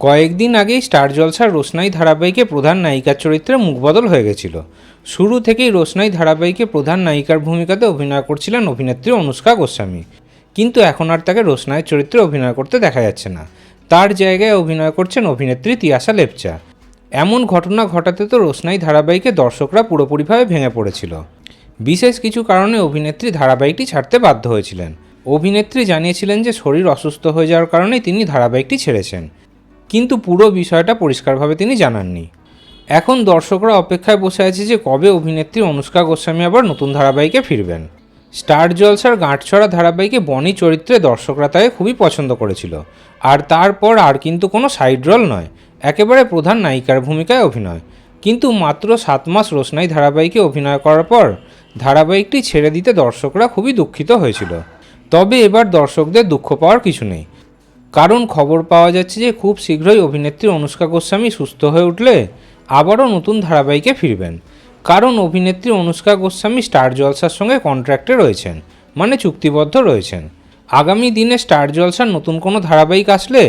কয়েকদিন আগেই স্টার জলসার রোশনাই ধারাবাহিকে প্রধান নায়িকার চরিত্রে মুখবদল হয়ে গেছিল। শুরু থেকেই রোশনাই ধারাবাহিকে প্রধান নায়িকার ভূমিকাতে অভিনয় করছিলেন অভিনেত্রী অনুষ্কা গোস্বামী। কিন্তু এখন আর তাকে রোশনাইয়ের চরিত্রে অভিনয় করতে দেখা যাচ্ছে না। তার জায়গায় অভিনয় করছেন অভিনেত্রী তিয়াসা লেপচা। এমন ঘটনা ঘটাতে তো রোশনাই ধারাবাহিকে দর্শকরা পুরোপুরিভাবে ভেঙে পড়েছিল। বিশেষ কিছু কারণে অভিনেত্রী ধারাবাহিকটি ছাড়তে বাধ্য হয়েছিলেন। অভিনেত্রী জানিয়েছিলেন যে শরীর অসুস্থ হয়ে যাওয়ার কারণেই তিনি ধারাবাহিকটি ছেড়েছেন। কিন্তু পুরো বিষয়টা পরিষ্কারভাবে তিনি জানাননি। এখন দর্শকরা অপেক্ষায় বসে আছে যে কবে অভিনেত্রী অনুষ্কা গোস্বামী আবার নতুন ধারাবাহিকে ফিরবেন। স্টার জলসার গাঁটছড়া ধারাবাহিকে বনি চরিত্রে দর্শকরা তাকে খুবই পছন্দ করেছিল। আর তারপর আর কিন্তু কোনো সাইড রোল নয়, একেবারে প্রধান নায়িকার ভূমিকায় অভিনয়। কিন্তু মাত্র সাত মাস রোশনাই ধারাবাহিকে অভিনয় করার পর ধারাবাহিকটি ছেড়ে দিতে দর্শকরা খুবই দুঃখিত হয়েছিল। তবে এবার দর্শকদের দুঃখ পাওয়ার কিছু নেই। কারণ খবর পাওয়া যাচ্ছে যে খুব শীঘ্রই অভিনেত্রী অনুষ্কা গোস্বামী সুস্থ হয়ে উঠলে আবারও নতুন ধারাবাহিকে ফিরবেন। কারণ অভিনেত্রী অনুষ্কা গোস্বামী স্টার জলসার সঙ্গে কন্ট্রাক্টে রয়েছেন মানে চুক্তিবদ্ধ রয়েছেন। আগামী দিনে স্টার জলসার নতুন কোনো ধারাবাহিক আসলে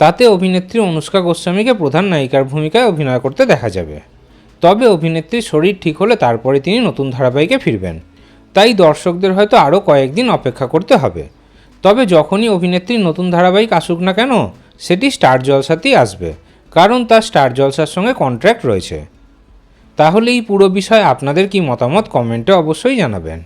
তাতে অভিনেত্রী অনুষ্কা গোস্বামীকে প্রধান নায়িকার ভূমিকায় অভিনয় করতে দেখা যাবে। তবে অভিনেত্রীর শরীর ঠিক হলে তারপরে তিনি নতুন ধারাবাহিকে ফিরবেন। তাই দর্শকদের হয়তো আরও কয়েকদিন অপেক্ষা করতে হবে। তবে যখনই অভিনেত্রী নতুন ধারাবাহিক আসুক না কেন, সেটি স্টার জলসাতেই আসবে, কারণ তার স্টার জলসার সঙ্গে কন্ট্র্যাক্ট রয়েছে। তাহলে এই পুরো বিষয়ে আপনাদের কি মতামত কমেন্টে অবশ্যই জানাবেন।